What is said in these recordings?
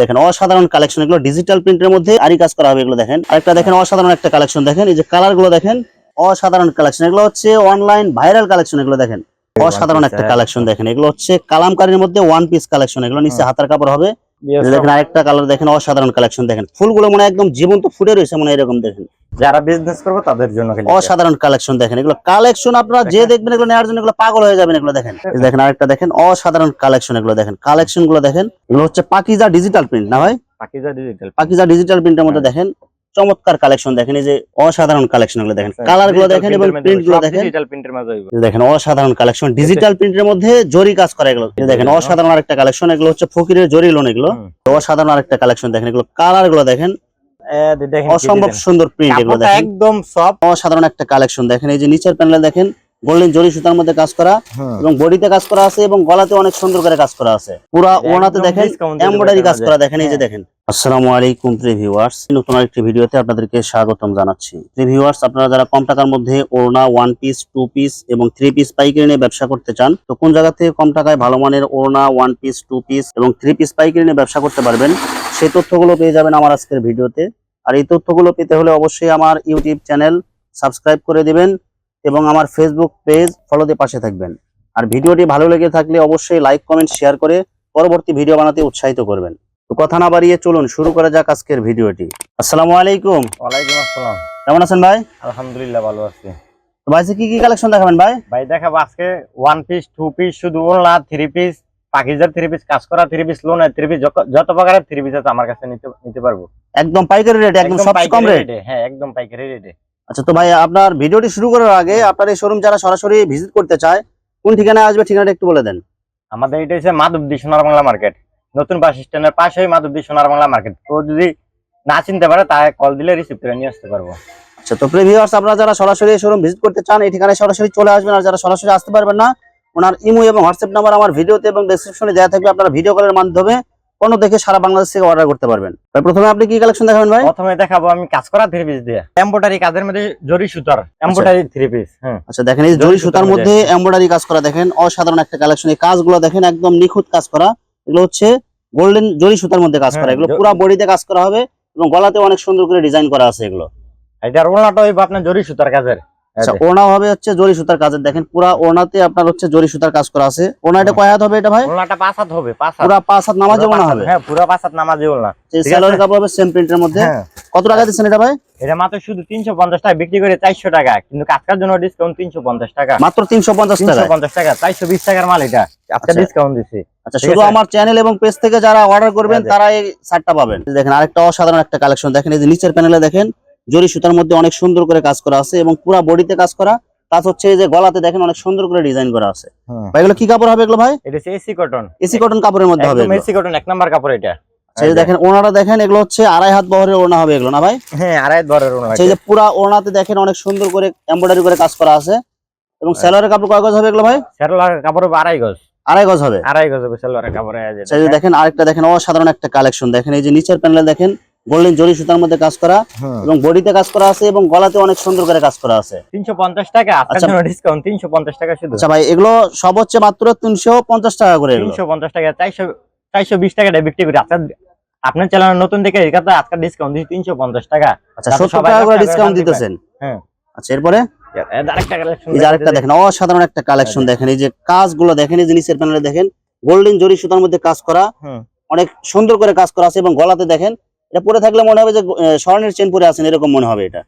দেখেন অসাধারণ কালেকশন এগুলো ডিজিটাল প্রিন্টের মধ্যে আরি কাজ করা হবে এগুলো দেখেন। আরেকটা দেখেন অসাধারণ একটা কালেকশন দেখেন এই যে কালারগুলো দেখেন অসাধারণ কালেকশন এগুলো হচ্ছে অনলাইন ভাইরাল কালেকশন এগুলো দেখেন। অসাধারণ একটা কালেকশন দেখেন। এগুলো হচ্ছে কালামকারীর মধ্যে ওয়ান পিস কালেকশন এগুলো নিচে হাতার কাপড় হবে। দেখেন আরেকটা কালার দেখেন অসাধারণ কালেকশন দেখেন। ফুলগুলো মনে হয় একদম জীবন্ত ফুটে রয়েছে মনে হয় এরকম দেখেন। যারা বিজনেস করবে তাদের জন্য অসাধারণ কালেকশন দেখেন। এগুলো কালেকশন আপনারা যে দেখবেন এগুলো নেওয়ার জন্য এগুলো পাগল হয়ে যাবেন এগুলো দেখেন। দেখেন আরেকটা দেখেন অসাধারণ কালেকশন এগুলো দেখেন। কালেকশনগুলো দেখেন এগুলো হচ্ছে পাকিজা ডিজিটাল প্রিন্ট না ভাই? পাকিজা ডিজিটাল পাকিজা ডিজিটাল প্রিন্টের মধ্যে দেখেন চমৎকার কালেকশন দেখেন। এই যে অসাধারণ কালেকশনগুলো দেখেন। কালারগুলো দেখেন এবং প্রিন্টগুলো দেখেন। দেখেন অসাধারণ কালেকশন ডিজিটাল প্রিন্টের মধ্যে জরি কাজ করা এগুলো। দেখেন অসাধারণ আরেকটা কালেকশন এগুলো হচ্ছে ফকিরের জরি লোন এগুলো। অসাধারণ আরেকটা কালেকশন দেখেন। এগুলো কালারগুলো দেখেন অসম্ভব সুন্দর প্রিন্ট এগুলো দেখেন। একদম সফট অসাধারণ একটা কালেকশন। দেখেন এই যে নিচের প্যানেলে দেখেন গোল্ডেন জরি সুতার মধ্যে কাজ করা এবং বডিতে কাজ করা আছে এবং গলাতে অনেক সুন্দর করে কাজ করা আছে। পুরা ওনাতে দেখেন এমব্রয়ডারি কাজ করা। দেখেন এই যে হ্যাঁ। দেখেন। আসসালামু আলাইকুম প্রিয় ভিউয়ার্স নতুন একটি ভিডিওতে আপনাদেরকে স্বাগতম জানাচ্ছি। প্রিয় ভিউয়ার্স আপনারা যারা কম টাকার মধ্যে ওড়না ওয়ান পিস টু পিস এবং থ্রি পিস পাইকারি নিয়ে ব্যবসা করতে চান তো কোন জায়গা থেকে কম টাকায় ভালো মানের ওড়না ওয়ান পিস টু পিস এবং থ্রি পিস পাইকারি নিয়ে ব্যবসা করতে পারবেন সেই তথ্যগুলো পেয়ে যাবেন আমার আজকের ভিডিওতে। আর এই তথ্যগুলো পেতে হলে অবশ্যই আমার ইউটিউব চ্যানেল সাবস্ক্রাইব করে দিবেন এবং আমার ফেসবুক পেজ ফলো দিয়ে পাশে থাকবেন। আর ভিডিওটি ভালো লেগে থাকলে অবশ্যই লাইক কমেন্ট শেয়ার করে পরবর্তী ভিডিও বানাতে উৎসাহিত করবেন। তো কথা না বাড়িয়ে চলুন শুরু করা যাক আজকের ভিডিওটি। আসসালামু আলাইকুম। ওয়ালাইকুম আসসালাম। কেমন আছেন ভাই? আলহামদুলিল্লাহ ভালো আছি। তো ভাই কি কি কালেকশন দেখাবেন ভাই? ভাই দেখাবো আজকে ওয়ান পিস টু পিস শুধু ওলনা থ্রি পিস পাকিজার থ্রি পিস কাজ করা থ্রি পিস লোনের থ্রি পিস যত প্রকারের থ্রি পিস আছে আমার কাছে নিতে নিতে পারব। একদম পাইকারি রেট একদম সব কম রেটে হ্যাঁ একদম পাইকারি রেটে আচ্ছা তো ভাই আপনার ভিডিওটি শুরু করার আগে আপনার এই শোরুম যারা সরাসরি ভিজিট করতে চায় কোন ঠিকানায় আসবে ঠিকানাটা একটু বলে দেন। আমাদের এটা হচ্ছে মাধবদী সোনার বাংলা মার্কেট নতুন বাস স্ট্যান্ডের পাশেই মাধবদী সোনার বাংলা মার্কেট তো যদি না চিনতে পারে তাই কল দিলে রিসিভ করে নিয়ে আসতে পারব। আচ্ছা তো প্রিভিউয়ার্স আপনারা যারা সরাসরি শোরুম ভিজিট করতে চান এই ঠিকানায় সরাসরি চলে আসবেন আর যারা সরাসরি আসতে পারবেন না ওনার ইমো এবং হোয়াটসঅ্যাপ নাম্বার আমার ভিডিওতে এবং ডেসক্রিপশনে দেওয়া থাকবে। আপনারা ভিডিও কলের মাধ্যমে কোনো দেখে সারা বাংলাদেশ থেকে অর্ডার করতে পারবেন। ভাই প্রথমে আপনি কি কালেকশন দেখাবেন ভাই? প্রথমে দেখাবো আমি কাজ করা থ্রি পিস দিয়ে। এম্বোটারি কাজের মধ্যে জরি সুতার এম্বোটারি থ্রি পিস হ্যাঁ আচ্ছা দেখেন এই জরি সুতার মধ্যে এমব্রয়ডারি কাজ করা দেখেন অসাধারণ একটা কালেকশন এই কাজগুলো দেখেন একদম নিখুঁত কাজ করা। এগুলো হচ্ছে গোল্ডেন জরি সুতার মধ্যে কাজ করা। হ্যাঁ, এগুলো পুরো বডিতে কাজ করা হবে এবং গলাতে অনেক সুন্দর করে ডিজাইন করা আছে এগুলো। এটার ওলনাটা হইব আপনার জরি সুতার কাজের। আচ্ছা ওড়না হবে হচ্ছে জরি সুতার কাজের দেখেন পুরা ওড়নাতে আপনার হচ্ছে জরি সুতার কাজ করা আছে। ওড়না এটা কয় হাত হবে এটা ভাই? ওলনাটা পাঁচ হাত হবে পাঁচ হাত। পুরা পাঁচ হাত নামাজে পুরা ওড়না পাঁচ হাত, হবে? হ্যাঁ পুরো পাঁচ হাত নামাজি ওলনা এই ঠিক কাপড় হবে সেম প্রিন্টের মধ্যে। হ্যাঁ। কত টাকা দিচ্ছেন এটা ভাই? এটা মাত্র শুধু টাকা বিক্রি করে টাকা। কিন্তু কাজকার জন্য ডিসকাউন্ট তিনশো পঞ্চাশ টাকা। মাত্র তিনশো পঞ্চাশ তিনশো টাকা পঞ্চাশ টাকা চারশো বিশ টাকার মাল এটা। আজকে আচ্ছা। ডিসকাউন্ট দিচ্ছি আচ্ছা শুধু আমার চ্যানেল এবং পেজ থেকে যারা অর্ডার করবেন হ্যাঁ, তারা এই শার্টটা পাবেন। দেখেন আরেকটা অসাধারণ একটা কালেকশন দেখেন এই যে নিচের প্যানেলে দেখেন জরি সুতার মধ্যে অনেক সুন্দর করে কাজ করা আছে এবং পুরো বডিতে কাজ করা কাজ হচ্ছে এই যে গলাতে দেখেন অনেক সুন্দর করে ডিজাইন করা আছে। ভাই এগুলো কি কাপড় হবে এগুলো ভাই? এটা হচ্ছে এসি কটন এসি কটন কাপড়ের মধ্যে হবে এসি কটন এক নাম্বার কাপড় এটা। আচ্ছা, এই যে দেখেন ওনারা দেখেন এগুলো হচ্ছে আড়াই হাত বহরের ওড়না হবে এগুলো না ভাই? হ্যাঁ আড়াই ধরের ওলনা সেই যে পুরা ওড়নাতে দেখেন অনেক সুন্দর করে এমব্রয়ডারি করে কাজ করা আছে। এবং সেলোয়ারের কাপড় কয় গজ হবে এগুলো ভাই? সেরলার কাপড় হবে আড়াই গজ। আড়াই গজ হবে? আড়াই গজ হবে সেরলারের কাপড় এই সেই যে দেখেন। আরেকটা দেখেন অসাধারণ একটা কালেকশন দেখেন এই যে নিচের প্যানেলে দেখেন গোল্ডেন জরি সুতার মধ্যে কাজ করা এবং বডিতে কাজ করা আছে এবং গলাতে অনেক সুন্দর করে কাজ করা আছে। তিনশো পঞ্চাশ টাকা আচ্ছা। ডিসকাউন্ট তিনশো পঞ্চাশ টাকা শুধু। আচ্ছা ভাই এগুলো সব হচ্ছে মাত্র তিনশো পঞ্চাশ টাকা করে এগুলো। তিনশো পঞ্চাশ টাকা চারশো চারশো বিশ টাকাটা বিক্রি করি। আজকে আপনার চ্যানেল নতুন দেখে আজকে ডিসকাউন্ট দিচ্ছি তিনশো পঞ্চাশ টাকা। আচ্ছা যাতে সত্তর সবাই টাকা করে ডিসকাউন্ট দিতেছেন? হ্যাঁ। আচ্ছা এরপরে? এর আরেকটা। দেখেন। অসাধারণ একটা কালেকশন দেখেন। এই যে কাজগুলো দেখেন এই যে নিচের প্যানেলে দেখেন গোল্ডেন জরি সুতার মধ্যে কাজ করা অনেক সুন্দর করে কাজ করা আছে এবং গলাতে দেখেন এটা পরে থাকলে মনে হবে যে স্বর্ণের চেন পরে আছেন এরকম মনে হবে এটা।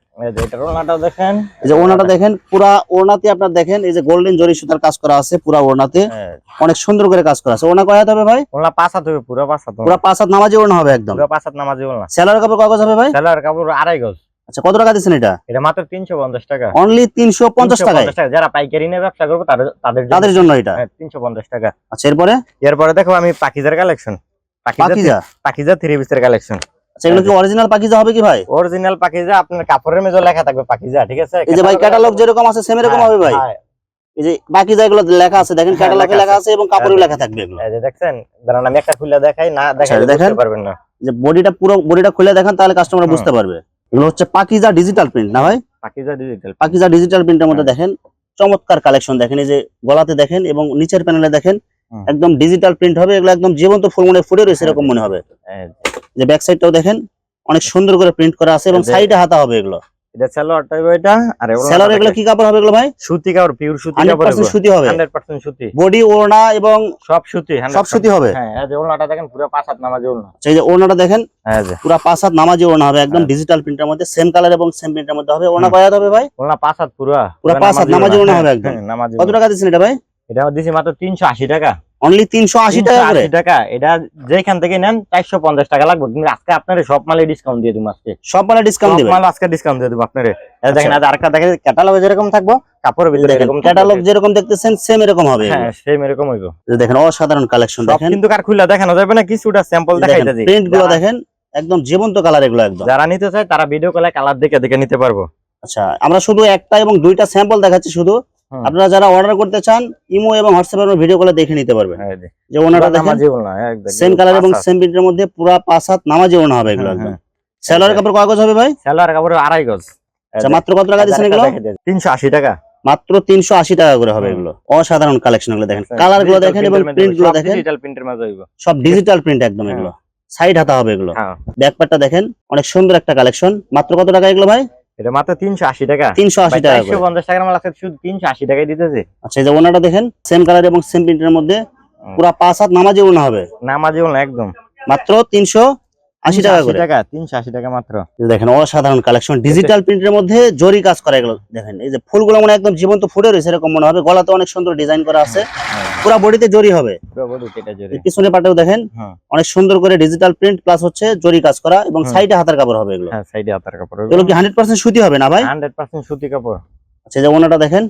এটার দেখেন। এই যে ওড়নাটা দেখেন পুরা ওড়নাতে আপনার দেখেন এই যে গোল্ডেন জরি সুতার কাজ করা আছে পুরা ওড়নাতে। হ্যাঁ, অনেক সুন্দর করে কাজ করা আছে। ওড়না কয় হবে ভাই? ওড়না পাঁচ হাত হবে পুরো পাঁচ হাত পুরা পাঁচ হাত নামাজি ওড়না হবে একদম। পুরো পাঁচ হাত নামাজি ওড়না। সেলার কাপড় কয় গজ হবে ভাই? সেলার কাপড় আড়াই গজ। আচ্ছা কত টাকা দিচ্ছেন এটা? এটা মাত্র তিনশো পঞ্চাশ টাকা। অনলি তিনশো পঞ্চাশ 350 টাকা। যারা পাইকারি নিয়ে ব্যবসা করব তাদের তাদের জন্য তাদের জন্য। এটা? তিনশো পঞ্চাশ টাকা। আচ্ছা এরপরে? এরপরে দেখো আমি পাকিজার কালেকশন পাকিজা পাকিজা? থ্রি পিসের কালেকশন আচ্ছা এগুলো কি অরিজিনাল পাকিজা হবে কি ভাই? অরিজিনাল পাকিজা আপনার কাপড়ের লেখা থাকবে পাকিজা ঠিক আছে? এই যে ভাই ক্যাটালগ যেরকম আছে সেম এরকম হবে ভাই? হ্যাঁ, এই যে বাকি লেখা আছে দেখেন হ্যাঁ, ক্যাটালগে লেখা আছে। এবং কাপড়ে হ্যাঁ, লেখা থাকবে এগুলো। এই যে দেখছেন দাঁড়ান আমি একটা খুলে দেখাই না দেখাই আচ্ছা, দেখেন। পারবেন না। যে বডিটা পুরো বডিটা খুলে দেখেন তাহলে কাস্টমার বুঝতে পারবে। এগুলো হচ্ছে পাকিজা ডিজিটাল প্রিন্ট না ভাই? পাকিজা ডিজিটাল পাকিজা ডিজিটাল প্রিন্টের মধ্যে হ্যাঁ। দেখেন চমৎকার কালেকশন দেখেন এই যে গলাতে দেখেন এবং নিচের প্যানেলে দেখেন একদম ডিজিটাল প্রিন্ট হবে এগুলো একদম জীবন্ত ফুল মনে ফুটে রয়েছে এরকম মনে হবে। যে, ব্যাক সাইডটাও দেখেন অনেক সুন্দর করে প্রিন্ট করা আছে এবং সাইডে হাতা হবে এগুলো। এটা সালোয়ারটা হইবো এটা আর এগুলো সেলার এগুলো কি কাপড় হবে এগুলো ভাই? সুতি কাপড় পিওর সুতি কাপড় পার্সেন্ট সুতি হবে। হান্ড্রেড পার্সেন্ট সুতি। বডি ওড়না এবং সব সুতি 100% সব সুতি হবে? হ্যাঁ এই যে ওলনাটা দেখেন পুরো পাঁচ হাত নামাজে ওলনা সেই যে ওড়নাটা দেখেন হ্যাঁ যে। পুরো পাঁচ হাত নামাজি ওড়না হবে একদম হ্যাঁ। ডিজিটাল প্রিন্টের মধ্যে সেম কালার এবং সেম প্রিন্টের মধ্যে হবে। ওড়না। কয় হবে ভাই? ওলনা পাঁচ হাত পুরো। পুরো পাঁচ হাত নামাজি ওড়না। হবে একদম। নামাজি কত টাকা দিচ্ছেন এটা ভাই? এটা দিছি মাত্র তিনশো আশি টাকা। অনলি তিনশো আশি টাকা করে? 380 টাকা। এটা যেখান থেকে নেন চারশো পঞ্চাশ টাকা লাগবে। আজকে আপনার সব মালে ডিসকাউন্ট দিয়ে দিব আজকে। সব মালে ডিসকাউন্ট সব মাল আজকে ডিসকাউন্ট দিয়ে দিব আপনারে। দেখেন আজ আরেকটা দেখেন ক্যাটালগে যেরকম থাকব কাপড়ের ভিতরে এরকম ক্যাটালগ যেরকম দেখতেছেন সেম এরকম হবে। হ্যাঁ সেম এরকম হইব। দেখেন অসাধারণ কালেকশন দেখেন। কিন্তু কার খুলে দেখানো যাবে না কিছুটা স্যাম্পল প্রিন্টগুলো দেখেন একদম জীবন্ত কালার এগুলো একদম। যারা নিতে চায় তারা ভিডিও কলে কালার দেখে দেখে নিতে পারব। আচ্ছা আমরা শুধু একটা এবং দুইটা স্যাম্পল দেখাচ্ছি শুধু। আপনারা যারা অর্ডার করতে চান ইমো এবং হোয়াটসঅ্যাপে ভিডিও কলে দেখে নিতে পারবেন। হ্যাঁ, যে। ওনাটা দেখেন। সেম কালার এবং সেম প্রিন্টের মধ্যে পুরা পাঁচ হাত নামাজি ওনা হবে এগুলো হ্যাঁ, হ্যাঁ। সেলোয়ার কাপড় কাগজ হবে ভাই? সালোয়ার কাপড়ের আড়াই গজ। আচ্ছা মাত্র কত টাকা দিচ্ছেন এগুলো? তিনশো আশি টাকা। মাত্র তিনশো আশি টাকা করে হবে এগুলো। অসাধারণ কালেকশনগুলো দেখেন। কালারগুলো দেখেন এবং প্রিন্টগুলো দেখেন। ডিজিটাল প্রিন্টের মাঝে হইব। সব ডিজিটাল প্রিন্ট একদম হ্যাঁ। এগুলো। সাইড হাতা হবে এগুলো। হ্যাঁ। ব্যাকপারটা দেখেন অনেক সুন্দর একটা কালেকশন মাত্র কত টাকা এগুলো ভাই? এটা মাত্র তিনশো আশি টাকা। তিনশো আশি টাকা করে। চারশো পঞ্চাশ টাকার মাল আছে শুধু তিনশো আশি টাকায় দিতেছে। আচ্ছা এই যে ওনাটা দেখেন সেম কালার এবং সেম প্রিন্টের মধ্যে। পুরা পাঁচ হাত নামাজি ওনা হবে। নামাজি ওলনা একদম। মাত্র তিনশো আশি টাকা করে। টাকা তিনশো আশি টাকা মাত্র। দেখেন অসাধারণ কালেকশন ডিজিটাল প্রিন্টের মধ্যে জরি কাজ করা এগুলো। দেখেন এই যে ফুলগুলো মনে হয় একদম জীবন্ত ফুটে রয়েছে এরকম মনে হবে। গলাতে অনেক সুন্দর ডিজাইন করা আছে। পুরা বডিতে জরি হবে। পুরো বডি কেটে জোরে। এই পিছনে পাটেও দেখেন হ্যাঁ। অনেক সুন্দর করে ডিজিটাল প্রিন্ট প্লাস হচ্ছে জরি কাজ করা এবং। সাইডে হাতার কাপড় হবে এগুলো। হ্যাঁ সাইডে হাতার কাপড়। এগুলো কি হান্ড্রেড পার্সেন্ট সুতি হবে না ভাই? হান্ড্রেড পার্সেন্ট সুতি কাপড়। আচ্ছা যে ওনাটা দেখেন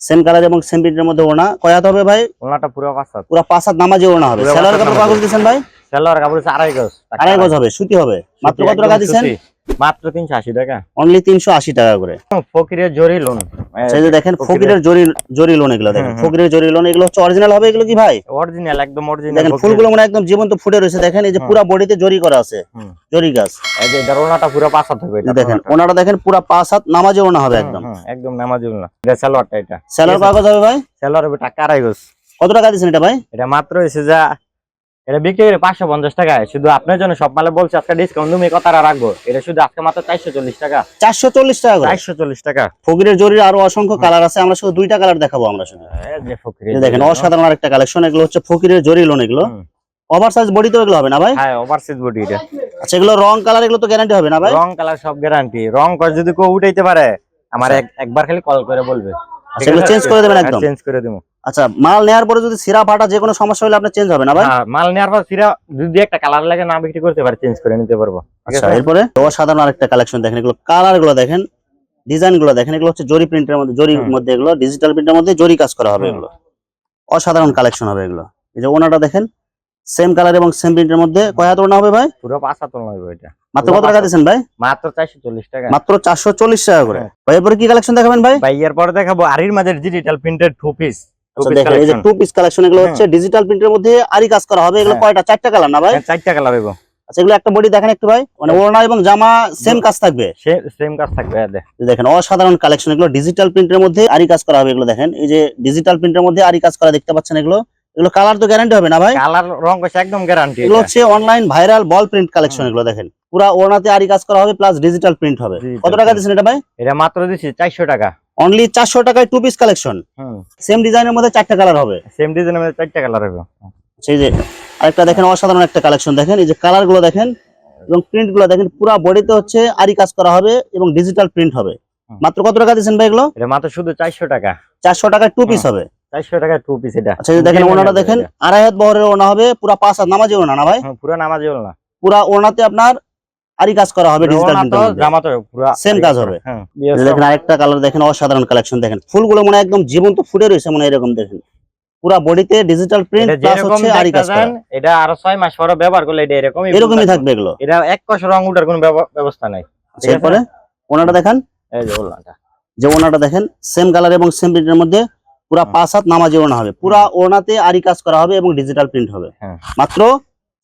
সেম কালার এবং সেম প্রিন্টের মধ্যে ওনা। কয়াত হবে ভাই? ওলনাটা পুরো পাঁচ হাত। পুরো পাঁচ হাত নামাজি ওনা হবে। সেলার কাপড়। কাগজ দিচ্ছেন ভাই? সালোয়ার কাপড় হচ্ছে আড়াই গজ। আড়াই গজ হবে সুতি হবে। মাত্র কত টাকা সুতি। মাত্র তিনশো আশি টাকা। অনলি তিনশো আশি টাকা করে। ফকিরের জরি লোন। সেই যে দেখেন ফকিরের- ফকিরের জরি জরি লোন এগুলো দেখেন। ফকিরের জরি লোন এগুলো হচ্ছে অরিজিনাল হবে এগুলো কি ভাই? অরিজিনাল একদম অরিজিনাল দেখেন ফুলগুলো মানে একদম জীবন্ত ফুটে রয়েছে। দেখেন এই যে। পুরা বডিতে জরি করা আছে। জরি গাছ। এই যে এটার পুরো পাঁচ হাত হবে এটা দেখেন ওনাটা। দেখেন পুরা পাঁচ হাত নামাজে ওনা হবে একদম। একদম নামাজি ওলনা এটা সালোয়ারটা এটা। সেলার কাগজ হবে ভাই? সালোয়ার হবে টাকা আড়াই গজ কত টাকা দিচ্ছেন এটা ভাই? এটা মাত্র হয়েছে যা এটা বিক্রি করে পাঁচশো পঞ্চাশ টাকায় শুধু আপনার জন্য সব মালে বলছে আজকে ডিসকাউন্ট তুমি কথাটা রাখব। এটা শুধু আজকে মাত্র চারশো চল্লিশ টাকা। চারশো চল্লিশ টাকা চারশো চল্লিশ টাকা। ফকিরের জরির আরও অসংখ্য কালার আছে আমরা শুধু দুইটা কালার দেখাবো আমরা শুধু দেখেন অসাধারণ আরেকটা কালেকশন এগুলো হচ্ছে ফকিরের জরি লোন এগুলো। হুম। ওভার সাইজ বডি তো এগুলো হবে না ভাই? হ্যাঁ ওভারসিজ বডি এটা। আচ্ছা এগুলো রং কালার এগুলো তো গ্যারান্টি হবে না ভাই? রং কালার সব গ্যারান্টি রং করে যদি কেউ উঠাইতে পারে আমার এক- একবার খালি কল করে বলবে। আচ্ছা এগুলো চেঞ্জ করে দেবেন একদম। চেঞ্জ করে দেবো। আচ্ছা মাল নেওয়ার পরে যদি সিরা ফাটা যে কোনো সমস্যা হলে আপনার চেঞ্জ হবে না ভাই? হ্যাঁ, মাল নেওয়ার পর সিরা যদি একটা কালার লাগে না বিক্রি করতে পারে চেঞ্জ করে নিতে পারব। আচ্ছা? এরপরে অসাধারণ আরেকটা কালেকশন দেখেন এগুলো কালারগুলো দেখেন ডিজাইনগুলো দেখেন এগুলো হচ্ছে জরি প্রিন্টের মধ্যে জরির মধ্যে এগুলো ডিজিটাল প্রিন্টের মধ্যে জরি কাজ করা হবে এগুলো। অসাধারণ কালেকশন হবে এগুলো। এই যে ওনাটা দেখেন সেম কালার এবং সেম প্রিন্টের মধ্যে কয় হাত ওনা হবে ভাই? পুরো পাঁচ হাত লাগবে এটা। মাত্র কত টাকা দিচ্ছেন ভাই? মাত্র চারশো চল্লিশ টাকা। মাত্র চারশো চল্লিশ টাকা করে। হ্যাঁ। ভাই এরপরে কি কালেকশন দেখাবেন ভাই? ভাই এরপরে দেখাবো আরির মাঝে ডিজিটাল প্রিন্টেড টু পিস দেখেন এই যে টু পিস কালেকশন এগুলো হচ্ছে ডিজিটাল প্রিন্টের মধ্যে আরি কাজ করা হবে। এগুলো হ্যাঁ। কয়টা? চারটা কালার না ভাই? চারটা কালার আচ্ছা এগুলো একটা বডি দেখেন একটু ভাই। মানে ওড়না এবং জামা সেম কাজ থাকবে। সেম কাজ থাকবে এই দেখ। এই দেখেন অসাধারণ কালেকশন এগুলো ডিজিটাল প্রিন্টের মধ্যে আরি কাজ করা হবে এগুলো দেখেন। এই যে ডিজিটাল প্রিন্টের মধ্যে আরি কাজ করা দেখতে পাচ্ছেন এগুলো। এগুলো কালার তো গ্যারান্টি হবে না ভাই? কালার রং কষে একদম গ্যারান্টি এগুলো হচ্ছে online viral ball print collection এগুলো দেখেন। পুরা ওড়নাতে আরি কাজ করা হবে প্লাস ডিজিটাল প্রিন্ট হবে। কত টাকা। দিচ্ছেন এটা ভাই? এটা মাত্র দিছি চারশো টাকা। অনলি চারশো টাকায় টু পিস কালেকশন সেম ডিজাইনের মধ্যে চারটা কালার হবে। সেম ডিজাইনের মধ্যে চারটা কালার হবে। সেই যে আরেকটা দেখেন অসাধারণ একটা কালেকশন দেখেন এই যে কালারগুলো দেখেন এবং প্রিন্টগুলো দেখেন পুরা বডিতে হচ্ছে আরি কাজ করা হবে এবং ডিজিটাল প্রিন্ট হবে। মাত্র কত টাকা দিচ্ছেন ভাই এগুলো? এটা মাত্র শুধু চারশো টাকা। চারশো টাকায় টু পিস হবে। চারশো টাকা টু পিস এটা। আচ্ছা দেখেন ওনাটা দেখেন আড়াই হাত বহরের ওনা হবে পুরা পাঁচ হাত নামাজি ওনা না ভাই? পুরো নামাজি হল না পুরা ওনাতে আপনার আরি কাজ করা হবে ডিজিটাল Same কাজ হবে। হ্যাঁ। দেখেন আরেকটা কালার দেখেন অসাধারণ কালেকশন দেখেন। ফুলগুলো মনে একদম জীবন্ত ফুটে রয়েছে মনে এরকম দেখেন। পুরা বডিতে ডিজিটাল প্রিন্ট প্লাস হচ্ছে আরি দেখতে কাজ করা। এটা আরও ছয় মাস পরে ব্যবহার করলে এটা এরকমই এরকমই থাকবে এগুলো। এটা এক কষ রং উঠার কোনো ব্যবস্থা নাই। এরপরে ওনাটা দেখেন। এই যে ওলনাটা যে ওনাটা দেখেন সেম কালার এবং সেম প্রিন্টের মধ্যে পুরা পাঁচ হাত নামাজি ওনা হবে। পুরা ওনাতে আরি কাজ করা হবে এবং ডিজিটাল প্রিন্ট হবে। হ্যাঁ। মাত্র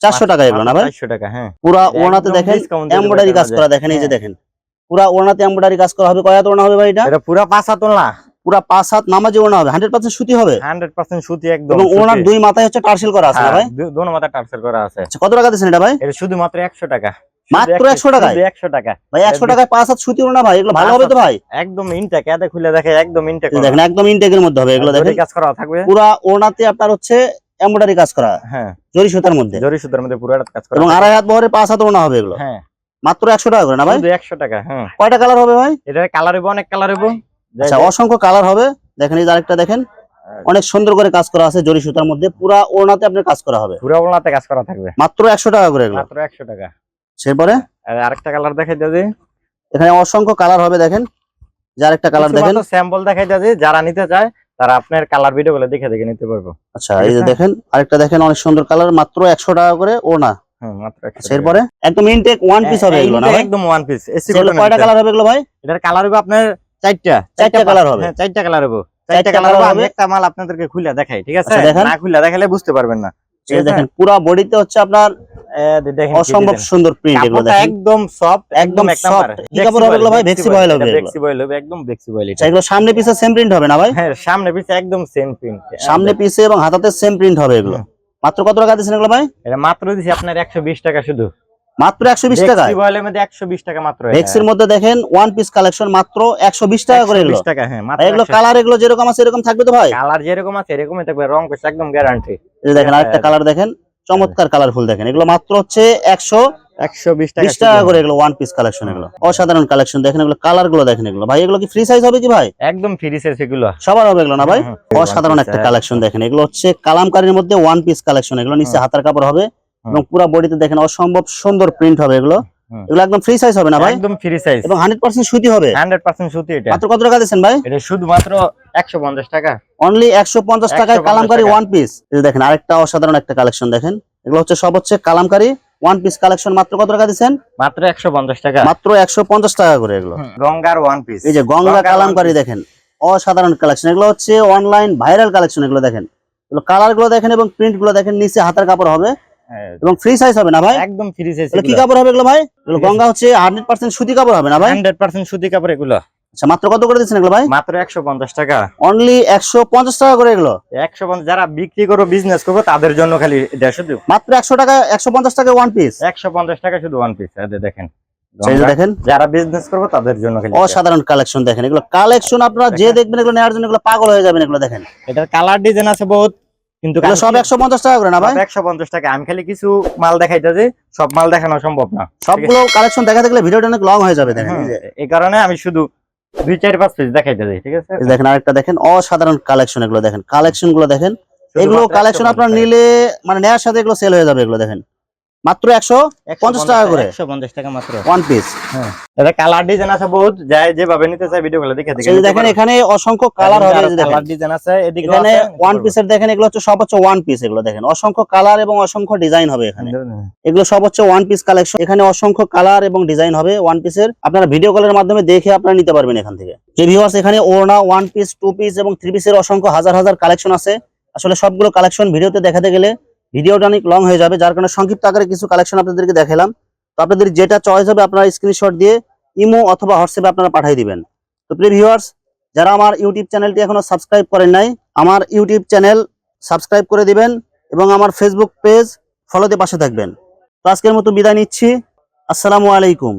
চারশো টাকা এগুলো না ভাই? চারশো টাকা হ্যাঁ। পুরা ওনাতে দেখেন এমব্রয়ডারি কাজ করা দেখেন এই যে হ্যাঁ। দেখেন। পুরা ওনাতে এমব্রয়ডারি কাজ করা হবে কয়া ওনা হবে ভাই এটা? এটা পুরো পাঁচ হাত ওলনা পুরা পাঁচ হাত নামাজি ওড়না হবে হান্ড্রেড পার্সেন্ট সুতি হবে। হান্ড্রেড পার্সেন্ট সুতি একদম ওনার দুই মাথায় হচ্ছে টার্সেল করা আছে হ্যাঁ, ভাই? দোনো মাথা টার্সেল করা আছে। আচ্ছা, কত টাকা দিচ্ছেন এটা ভাই? এটা শুধুমাত্র একশো টাকা। মাত্র 100 টাকায়? একশো টাকা। ভাই একশো টাকায় পাঁচ হাত সুতি ওড়না ভাই এগুলো ভালো হবে তো ভাই? একদম ইনটেক এতে খুলে দেখে একদম ইনটেক দেখেন একদম ইনটেকের মধ্যে হবে এগুলো দেখেন। কাজ করা থাকবে। পুরা ওনাতে আপনার হচ্ছে এমব্রয়ডারি কাজ করা হ্যাঁ। জরি সুতার মধ্যে। জরি সুতার মধ্যে পুরো কাজ করা। এবং আড়াই হাত বহরে পাঁচ হাত ওড়না হবে এগুলো। হ্যাঁ। মাত্র একশো টাকা করে না ভাই? একশো টাকা হ্যাঁ। কয়টা কালার হবে ভাই? এটার কালার হইব অনেক কালার হইব আচ্ছা অসংখ্য কালার হবে। দেখেন এই আরেকটা দেখেন অনেক সুন্দর করে কাজ করা আছে জরি সুতার মধ্যে। পুরা ওড়নাতে আপনার কাজ করা হবে। পুরো ওনাতে কাজ করা থাকবে। মাত্র একশো টাকা করে এগুলো। মাত্র একশো টাকা। সেরপরে? আর আরেকটা কালার দেখাই যাবে এখানে অসংখ্য কালার হবে দেখেন। যার একটা কালার দেখেন। স্যাম্পল দেখাই যাবে যারা নিতে চায় তারা আপনার কালার ভিডিও গুলো দেখে দেখে নিতে পারব আচ্ছা এই যে দেখেন আরেকটা দেখেন অনেক সুন্দর কালার মাত্র একশো টাকা করে ও হ্যাঁ মাত্র 100 আচ্ছা। এরপরে একদম ইনটেক ওয়ান পিস হবে এগুলো না একদম ওয়ান পিস এসি কয়টা কালার হবে এগুলো ভাই এটার কালার হবে আপনার চারটা চারটা কালার হবে। হ্যাঁ চারটা কালার হবে চারটা চারটা কালার হবে। একটা মাল আপনাদেরকে খুলে দেখাই ঠিক আছে আচ্ছা, না খুলে দেখালে বুঝতে পারবেন না? দেখেন পুরো বডিতে হচ্ছে আপনার এ, দেখেন কি অসম্ভব সুন্দর প্রিন্ট এগুলো একদম সফট একদম। কি কাপড় হবে ভাই? হবে হবে একদম ভেক্সিবয়েল আচ্ছা, এগুলো সামনে পিছে সেম প্রিন্ট হবে না ভাই? হ্যাঁ সামনে পিছে একদম সেম প্রিন্ট সামনে পিছে এবং হাতাতে সেম প্রিন্ট হবে এগুলো। মাত্র কত টাকা দিচ্ছেন এগুলো ভাই? এটা মাত্র দিছি আপনার 120 টাকা শুধু। মাত্র একশো বিশ টাকা মধ্যে 120 টাকা মাত্র এটা। মধ্যে দেখেন ওয়ান পিস কালেকশন মাত্র একশো বিশ টাকা করে এগুলো 120 টাকা হ্যাঁ এগুলো কালার এগুলো যেরকম আছে এরকম থাকবে তো ভাই? কালার যেরকম আছে এরকমই থাকবে রং একদম গ্যারান্টি দেখেন আরেকটা হ্যাঁ। কালার দেখেন চমৎকার কালারফুল দেখেন। এগুলো মাত্র হচ্ছে একশো 120 টাকা বিশ টাকা করে এগুলো ওয়ান পিস কালেকশন এগুলো। অসাধারণ কালেকশন দেখেন এগুলো কালারগুলো দেখেন এগুলো। ভাই এগুলো কি ফ্রি সাইজ হবে কি ভাই? একদম ফ্রি সাইজ এগুলো। সবার হবে এগুলো না ভাই। অসাধারণ একটা হ্যাঁ। কালেকশন দেখেন। এগুলো হচ্ছে কালামকারীর মধ্যে ওয়ান পিস কালেকশন এগুলো নিচে হাতার কাপড় হবে। এবং পুরো বডিতে দেখেন অসম্ভব সুন্দর প্রিন্ট হবে এগুলো। এগুলো একদম ফ্রি সাইজ হবে না ভাই? একদম ফ্রি সাইজ এবং হান্ড্রেড পার্সেন্ট সুতি হবে। 100% সুতি এটা। মাত্র কত টাকা ভাই? এটা শুধুমাত্র 150 টাকা। অনলি একশো পঞ্চাশ টাকায় কালামকারী। ওয়ান পিস দেখেন আরেকটা অসাধারণ একটা কালেকশন দেখেন। এগুলো হচ্ছে সব হচ্ছে কালামকারী ওয়ান পিস কালেকশন মাত্র কত টাকা মাত্র 150 টাকা। মাত্র একশো পঞ্চাশ টাকা করে এগুলো। গঙ্গার ওয়ান পিস এই যে গঙ্গা গঙ্গা কালামকারী দেখেন অসাধারণ কালেকশন এগুলো হচ্ছে অনলাইন ভাইরাল কালেকশন এগুলো দেখেন। এগুলো কালারগুলো দেখেন এবং প্রিন্টগুলো দেখেন নিচে হাতার কাপড় হবে। এবং ফ্রি সাইজ হবে না ভাই? একদম ফ্রি সাইজ কি কাপড় হবে এগুলো ভাই? এগুলো গঙ্গা হচ্ছে হান্ড্রেড পার্সেন্ট সুতি কাপড় হবে না ভাই? 100% সুতি কাপড় এগুলো। আচ্ছা মাত্র কত করে দিচ্ছেন এগুলো ভাই? মাত্র 150 টাকা। অনলি একশো পঞ্চাশ টাকা করে এগুলো? 150 যারা বিক্রি করো বিজনেস করব তাদের জন্য খালি এটা শুধু মাত্র একশো টাকা একশো পঞ্চাশ টাকা ওয়ান পিস 150 টাকা শুধু ওয়ান পিস দেখেন। গঙ্গা। দেখেন। যারা বিজনেস করব তাদের জন্য অসাধারণ কালেকশন দেখেন। এগুলো কালেকশন আপনারা যে দেখবেন এগুলো নেওয়ার জন্য এগুলো পাগল হয়ে যাবেন এগুলো দেখেন। এটার কালার ডিজাইন আছে বহুত। কিন্তু সব একশো পঞ্চাশ টাকা করে না ভাই? একশো পঞ্চাশ টাকা। আমি খালি কিছু মাল দেখাইতেছি সব মাল দেখানো সম্ভব না। সবগুলো কালেকশন দেখা গেলে ভিডিওটা অনেক লং হয়ে যাবে দেখেন এই কারণে আমি শুধু দুই চার পাঁচ পিস দেখাইতেছি ঠিক আছে? দেখেন আরেকটা দেখেন অসাধারণ কালেকশন এগুলো দেখেন। কালেকশনগুলো দেখেন। এগুলো কালেকশন আপনার নিলে মানে নেওয়ার সাথে এগুলো সেল হয়ে যাবে এগুলো দেখেন। মাত্র একশো 50 টাকা করে। একশো পঞ্চাশ টাকা মাত্র। ওয়ান পিস এটা কালার ডিজাইন আছে বহুত যাই যেভাবে নিতে চাই ভিডিও গুলো দেখে দেখে দেখেন এখানে অসংখ্য কালার হবে কালার ডিজাইন আছে এদিকে এখানে ওয়ান পিসের দেখেন এগুলো হচ্ছে সব হচ্ছে ওয়ান পিস এগুলো দেখেন। অসংখ্য কালার এবং অসংখ্য ডিজাইন হবে এখানে। এগুলো সব হচ্ছে ওয়ান পিস কালেকশন এখানে অসংখ্য কালার এবং ডিজাইন হবে ওয়ান পিসের আপনারা ভিডিও কলের মাধ্যমে দেখে আপনারা নিতে পারবেন এখান থেকে। যে ভিউয়ার্স এখানে ওড়না ওয়ান পিস টু পিস এবং থ্রি পিসের অসংখ্য হাজার হাজার কালেকশন আছে। আসলে সবগুলো কালেকশন ভিডিওতে দেখাতে গেলে ভিডিওটা অনেক লং হয়ে যাবে, যার কারণে সংক্ষিপ্ত আকারে কিছু কালেকশন আপনাদেরকে দেখালাম। তো আপনাদের যেটা চয়েস হবে আপনারা স্ক্রিনশট দিয়ে ইমো অথবা হোয়াটসঅ্যাপে আপনারা পাঠিয়ে দিবেন। তো প্রিয় ভিউয়ার্স যারা আমার ইউটিউব চ্যানেলটি এখনও সাবস্ক্রাইব করেন নাই, আমার ইউটিউব চ্যানেল সাবস্ক্রাইব করে দিবেন এবং আমার ফেসবুক পেজ ফলোতে পাশে থাকবেন। তো আজকের মতো বিদায় নিচ্ছি। আসসালামু আলাইকুম।